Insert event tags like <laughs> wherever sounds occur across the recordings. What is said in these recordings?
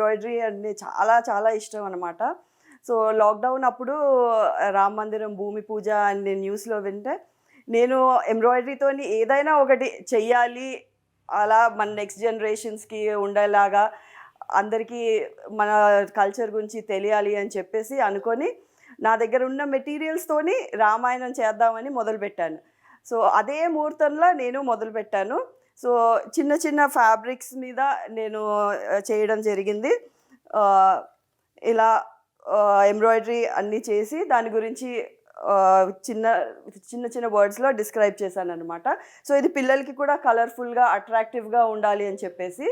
Embroidery అన్ని చాలా చాలా ఇష్టం అనమాట సో లాక్డౌన్ అప్పుడు రామ మందిరం భూమి పూజ అని న్యూస్లో వింటే నేను ఎంబ్రాయిడరీతో ఏదైనా ఒకటి చెయ్యాలి. అలా మన నెక్స్ట్ జనరేషన్స్కి ఉండేలాగా అందరికీ మన కల్చర్ గురించి తెలియాలి అని చెప్పేసి అనుకొని నా దగ్గర ఉన్న మెటీరియల్స్తోని రామాయణం చేద్దామని మొదలుపెట్టాను. సో అదే ముహూర్తంలో నేను మొదలుపెట్టాను. సో చిన్న చిన్న ఫ్యాబ్రిక్స్ మీద నేను చేయడం జరిగింది. ఇలా ఎంబ్రాయిడరీ అన్నీ చేసి దాని గురించి చిన్న చిన్న చిన్న వర్డ్స్లో డిస్క్రైబ్ చేశాను అనమాట సో ఇది పిల్లలకి కూడా కలర్ఫుల్గా అట్రాక్టివ్గా ఉండాలి అని చెప్పేసి.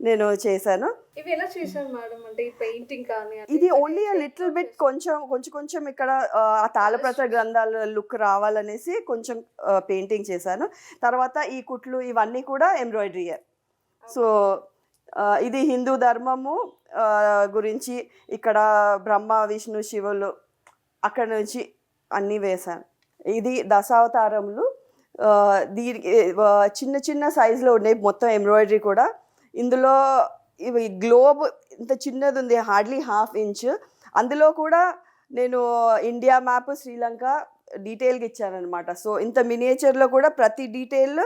నేను చేశాను. ఇవి ఎలా చేశారు మేడం? అంటే ఈ పెయింటింగ్ కానీ ఇది ఓన్లీ లిటిల్ బిట్ కొంచెం కొంచెం కొంచెం ఇక్కడ ఆ, తాళప్రత గ్రంథాల లుక్ రావాలనేసి కొంచెం పెయింటింగ్ చేశాను. తర్వాత ఈ కుట్లు ఇవన్నీ కూడా ఎంబ్రాయిడరీయే సో ఇది హిందూ ధర్మము గురించి ఇక్కడ బ్రహ్మ విష్ణు శివులు అక్కడ నుంచి అన్నీ వేశాను. ఇది దశావతారములు దీనికి చిన్న చిన్న సైజులో ఉన్నాయి. మొత్తం ఎంబ్రాయిడరీ కూడా. ఇందులో ఇవి గ్లోబ్ ఇంత చిన్నది ఉంది హార్డ్లీ హాఫ్ ఇంచ్. అందులో కూడా నేను ఇండియా మ్యాప్ శ్రీలంక డీటెయిల్గా ఇచ్చానమాట సో ఇంత మినియేచర్లో కూడా ప్రతి డీటెయిల్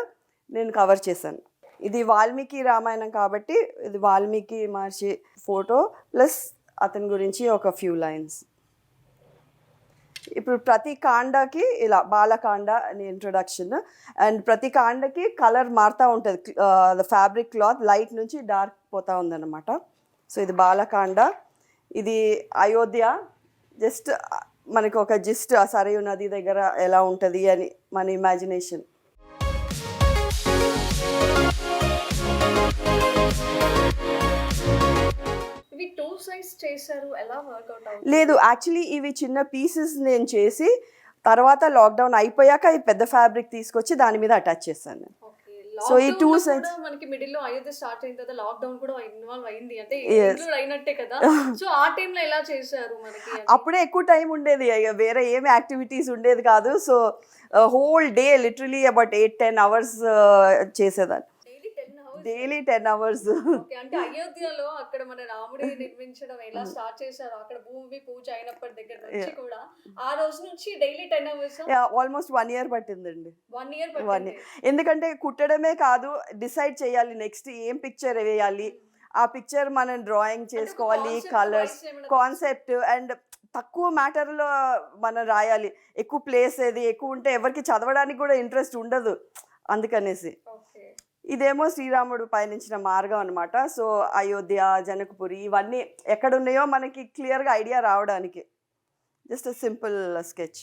నేను కవర్ చేశాను. ఇది వాల్మీకి రామాయణం కాబట్టి ఇది వాల్మీకి మహర్షి ఫోటో ప్లస్ అతని గురించి ఒక ఫ్యూ లైన్స్. ఇప్పుడు ప్రతి కాండకి ఇలా బాలకాండ అని ఇంట్రొడక్షన్ అండ్ ప్రతి కాండకి కలర్ మారుతూ ఉంటుంది. ఫ్యాబ్రిక్ క్లాత్ లైట్ నుంచి డార్క్ పోతూ ఉందన్నమాట. సో ఇది బాలకాండ. ఇది అయోధ్య. జస్ట్ మనకు ఒక జిస్ట్ ఆ సరయు నది దగ్గర ఎలా ఉంటుంది అని మన ఇమాజినేషన్ ఇవి టూ సైజ్ చేశారు? ఎలా వర్కౌట్ అవుతుంది? లేదు యాక్చువల్లీ ఇవి చిన్న పీసెస్ నేను చేసి తర్వాత లాక్డౌన్ అయిపోయాక ఈ పెద్ద ఫ్యాబ్రిక్ తీసుకొచ్చి దాని మీద అటాచ్ చేశాను So, ఈ two sides- మనకి మిడిల్లో అయోధ్య స్టార్ట్ అయిన తర్వాత లాక్డౌన్ కూడా ఇన్వాల్వ్ అయింది. అంటే అయినట్టే కదా? <laughs> సో ఆ time లో ఎలా చేశారు మనకి? అప్పుడే ఎక్కువ టైం ఉండేది. వేరే ఏమి యాక్టివిటీస్ ఉండేది కాదు. So whole day literally about eight ten hours చేసేదాన్ని Daily 10 hours? Daily ten hours అంటే అయోధ్యలో అక్కడ మన రాముడి <laughs> నిర్మించడం ఎలా స్టార్ట్ చేశారు అక్కడ భూమి పూజ అయినప్పటి దగ్గర నుంచి కూడా ఆ రోజు నుంచి daily ten hours almost one year పట్టిందండి. వన్ ఇయర్ One పట్టింది. ఎందుకంటే కుట్టడమే కాదు డిసైడ్ చేయాలి నెక్స్ట్ ఏం పిక్చర్ వేయాలి ఆ పిక్చర్ మనం డ్రాయింగ్ చేసుకోవాలి కలర్స్ కాన్సెప్ట్ అండ్ తక్కువ మ్యాటర్లో మనం రాయాలి. ఎక్కువ ప్లేస్ ఏది ఎక్కువ ఉంటే ఎవరికి చదవడానికి కూడా ఇంట్రెస్ట్ ఉండదు. అందుకనేసి. ఇదేమో శ్రీరాముడు పయనించిన మార్గం అనమాట సో అయోధ్య జనకపురి ఇవన్నీ ఎక్కడ ఉన్నాయో మనకి క్లియర్గా ఐడియా రావడానికి. Just simple sketch.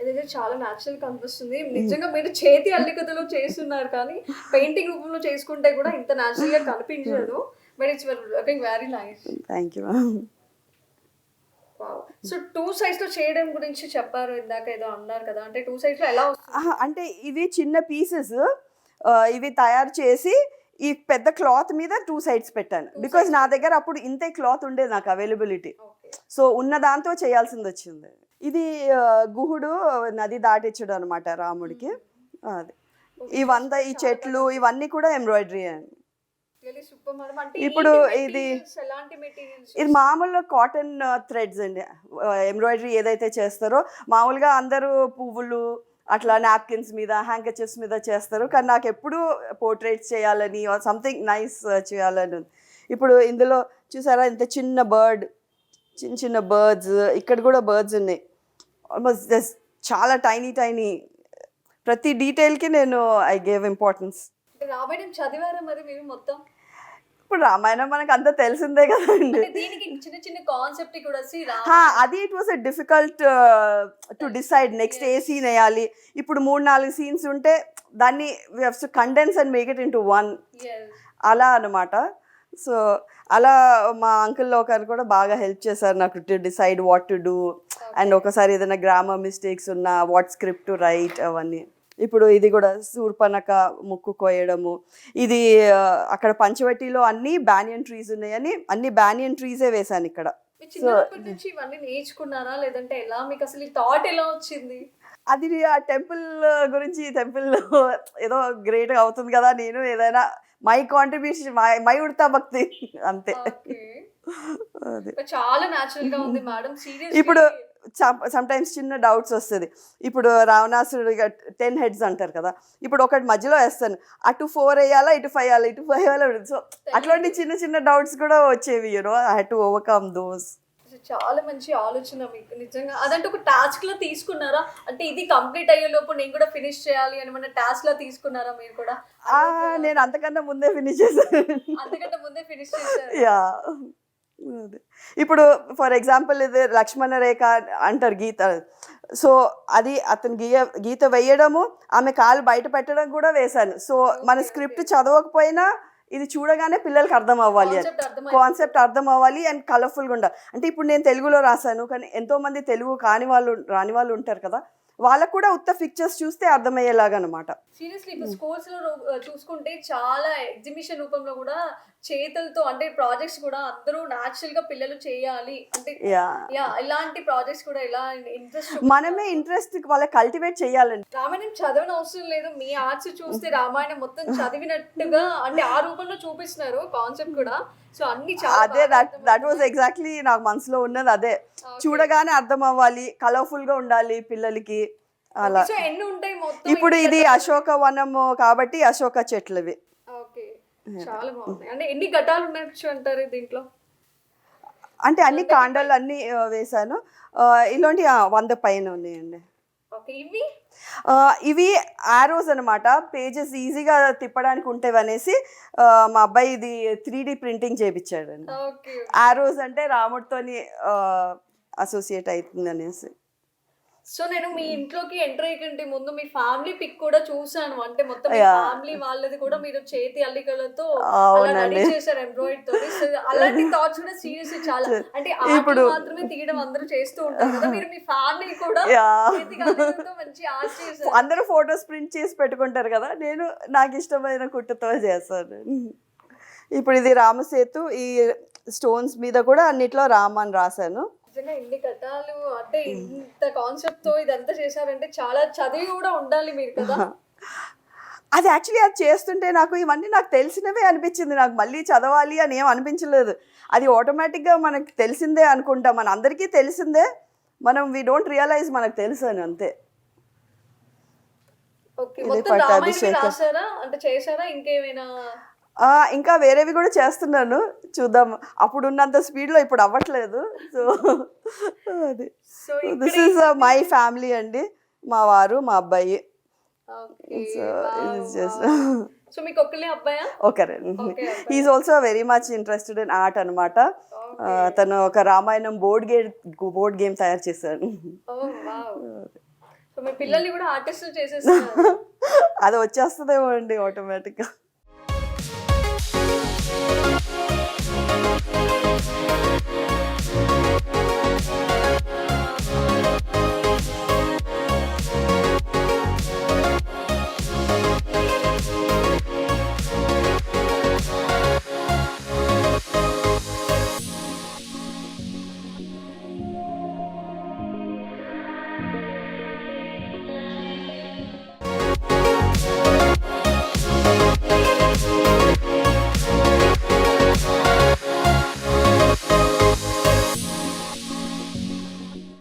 ఇదైతే చాలా న్యాచురల్ కనిపిస్తుంది నిజంగా మీరు చేతి అల్లికతలో చేస్తున్నారు కానీ పెయింటింగ్ రూపంలో చేసుకుంటే కూడా ఇంత న్యాచురల్గా కనిపించదు. But it's looking very nice thank you so two సైజ్లో చేయడం గురించి చెప్పారు ఇందాక ఏదో అన్నారు కదా. అంటే టూ సైజ్లో ఎలా అంటే ఇవి చిన్న పీసెస్ ఇవి తయారు చేసి ఈ పెద్ద క్లాత్ మీద టూ సైడ్స్ పెట్టాను. బికాజ్ నా దగ్గర అప్పుడు ఇంతే క్లాత్ ఉండేది నాకు అవైలబిలిటీ సో ఉన్న దాంతో చేయాల్సింది వచ్చింది. ఇది గుహుడు నది దాటించడు అనమాట రాముడికి. అది. ఇవంతా ఈ చెట్లు ఇవన్నీ కూడా ఎంబ్రాయిడరీ అండి మేడం అంటే ఇప్పుడు ఇది- ఇది మామూలుగా కాటన్ థ్రెడ్స్ అండి. ఎంబ్రాయిడరీ ఏదైతే చేస్తారో మామూలుగా అందరూ పువ్వులు అట్లా నాప్కిన్స్ మీద హ్యాంకర్చిప్స్ మీద చేస్తారు. కానీ నాకు ఎప్పుడు పోర్ట్రేట్స్ చేయాలని సంథింగ్ నైస్ చేయాలని ఇప్పుడు ఇందులో చూసారా ఇంత చిన్న బర్డ్ చిన్న చిన్న బర్డ్స్ ఇక్కడ కూడా బర్డ్స్ ఉన్నాయి. ఆల్మోస్ట్ జస్ట్ చాలా టైనీ టైనీ ప్రతి డీటెయిల్కి నేను ఐ గేవ్ ఇంపార్టెన్స్ రాబడి చదివారా మరి మీరు మొత్తం? ఇప్పుడు రామాయణం మనకు అంతా తెలిసిందే కదండి. అంటే దీనికి చిన్న చిన్న కాన్సెప్ట్ కూడా అది it was difficult to decide next A scene వేయాలి. ఇప్పుడు మూడు నాలుగు సీన్స్ ఉంటే దాన్ని we have to condense and make it into one. అలా అనమాట సో అలా మా అంకుల్ ఒకరు కూడా బాగా హెల్ప్ చేశారు నాకు to decide what to do and ఒకసారి ఏదైనా గ్రామర్ మిస్టేక్స్ ఉన్నా వాట్ స్క్రిప్ట్ టు రైట్ అవన్నీ. ఇప్పుడు ఇది కూడా శూర్పనక ముక్కు కోయడము. ఇది అక్కడ పంచవటిలో అన్ని బ్యానియన్ ట్రీస్ ఉన్నాయని అన్ని బ్యానియన్ ట్రీసే వేశాను ఇక్కడ. చిన్నప్పటి నుంచి ఇవన్నీ నేర్చుకున్నారా? లేదంటే ఎలా? మీకు అసలు ఈ థాట్ ఎలా వచ్చింది? అది ఆ టెంపుల్ గురించి టెంపుల్ ఏదో గ్రేట్ అవుతుంది కదా నేను ఏదైనా my contribution my my Udatha భక్తి అంతే. <laughs> చాలా గా ఉంది మేడం. ఇప్పుడు సమ్ టైమ్స్ చిన్న డౌట్స్ వస్తుంది. ఇప్పుడు రావణాసుడు టెన్ హెడ్స్ అంటారు కదా. ఇప్పుడు ఒకటి మధ్యలో వేస్తాను. అటు ఫోర్ వేయాలా ఇటు ఫైవ్ వేయాలా ఇటు ఫైవ్ వేయాలా సో అట్లాంటి చిన్న చిన్న డౌట్స్ కూడా వచ్చేవి you know I had to overcome those చాలా మంచి ఆలోచన మీకు నిజంగా. అదంటే ఒక టాస్క్లో తీసుకున్నారా? అంటే ఇది కంప్లీట్ అయ్యే లోపు నేను కూడా ఫినిష్ చేయాలి అని మన టాస్క్లో తీసుకున్నారా మీరు కూడా? నేను అంతకన్నా ముందే ఫినిష్ చేశాను. అంతకంటే ముందే ఫినిష్ చేశారు. యా అదే. ఇప్పుడు ఫర్ ఎగ్జాంపుల్ ఇది లక్ష్మణ రేఖ అంటారు గీత. సో అది అతను గీయ గీత వేయడము ఆమె కాలు బయట పెట్టడం కూడా వేశాను. సో మన స్క్రిప్ట్ చదవకపోయినా ఇది చూడగానే పిల్లలకి అర్థం అవ్వాలి అని కాన్సెప్ట్ అర్థం అవ్వాలి అండ్ కలర్ఫుల్గా ఉండాలి. అంటే ఇప్పుడు నేను తెలుగులో రాశాను కానీ ఎంతో మంది తెలుగు కాని వాళ్ళు రాని వాళ్ళు ఉంటారు కదా. వాళ్ళకు కూడా ఉత్త పిక్చర్స్ చూస్తే అర్థమయ్యేలాగా అనమాట సీరియస్లీ ఇప్పుడు స్కూల్స్లో చూసుకుంటే చాలా ఎగ్జిబిషన్ రూపంలో కూడా చేతులతో అంటే ప్రాజెక్ట్స్ కూడా అందరూ న్యాచురల్గా పిల్లలు చేయాలి. అంటే ఇలాంటి ప్రాజెక్ట్స్ కూడా ఎలా ఇంట్రెస్ట్ మనమే ఇంట్రెస్ట్ వాళ్ళకి కల్టివేట్ చేయాలండి. రామాయణం చదవని అవసరం లేదు. మీ ఆర్ట్స్ చూస్తే రామాయణం మొత్తం చదివినట్టుగా అంటే ఆ రూపంలో చూపిస్తున్నారు కాన్సెప్ట్ కూడా. సో అన్ని అదే దట్ వాజ్ ఎగ్జాక్ట్లీ నాకు మనసులో ఉన్నది అదే. చూడగానే అర్థం అవ్వాలి కలర్ఫుల్గా ఉండాలి పిల్లలకి అలా. ఉంటాయి మొత్తం ఇప్పుడు ఇది అశోక వనము కాబట్టి అశోక చెట్లవి. చాలా బాగుంది. అంటే ఎన్ని ఘటాలు ఉండొచ్చు అంటారు దీంట్లో? అంటే అన్ని కాండాలు అన్ని ఆ, వేశాను. ఆ, ఇలాంటి వంద పైన ఉన్నాయండి. ఇవి? ఆరోస్ అనమాట పేజెస్ ఈజీగా తిప్పడానికి ఉంటాయి అనేసి ఆ, మా అబ్బాయి ఇది త్రీ డి ప్రింటింగ్ చేయించాడండి ఆరోస్ అంటే రాముడితోని అసోసియేట్ అవుతుంది అనేసి సో నేను మీ ఇంట్లోకి ఎంటర్ అయ్యకంటే ముందు మీ ఫ్యామిలీ పిక్ కూడా చూసాను అంటే మొత్తం మీ. ఫ్యామిలీ వాళ్ళది కూడా మీరు చేతి అల్లికలతో రెడీ చేశారు ఎంబ్రాయిడ్ So, అలాంటి థాట్స్ కూడా సీరియస్ చాలా. అంటే ఇప్పుడు- మాత్రమే తీయడం అందరూ చేస్తూ ఉంటారు కదా. మీరు మీ ఫ్యామిలీ కూడా మంచి ఆర్ట్ చేశారు. అందరూ ఫొటోస్ ప్రింట్ చేసి పెట్టుకుంటారు కదా. నేను నాకు ఇష్టమైన కుట్టుతో చేస్తాను. ఇప్పుడు ఇది రామసేతు. ఈ స్టోన్స్ మీద కూడా అన్నిట్లో రామ అని రాశాను. నిజంగా ఇన్ని కథలు అంటే ఇంత కాన్సెప్ట్తో ఇదంతా చేశారంటే చాలా చదివి కూడా ఉండాలి మీరు కదా. <laughs> అది యాక్చువల్లీ అది చేస్తుంటే నాకు ఇవన్నీ నాకు తెలిసినవే అనిపించింది. నాకు మళ్ళీ చదవాలి అని ఏం అనిపించలేదు. అది ఆటోమేటిక్గా మనకు తెలిసిందే అనుకుంటాం. మన అందరికీ తెలిసిందే. మనం వీ డోంట్ రియలైజ్ మనకు తెలుసు అని అంతే. ఓకే అంటే చేశారా? ఇంకేమైనా ఇంకా వేరేవి కూడా చేస్తున్నాను. చూద్దాం. అప్పుడు ఉన్నంత స్పీడ్లో ఇప్పుడు అవ్వట్లేదు. సో అది. So this is my family అండి. మా వారు మా అబ్బాయి. ఓకే. సో మీకు ఒక్కలే అబ్బాయా? ఒకరే. He is also very much interested in art అనమాట తను ఒక Ramayanam board game board game తయారు <laughs> సో మీ పిల్లల్ని కూడా ఆర్టిస్ట్ <laughs> అది వచ్చేస్తుందేమో అండి ఆటోమేటిక్గా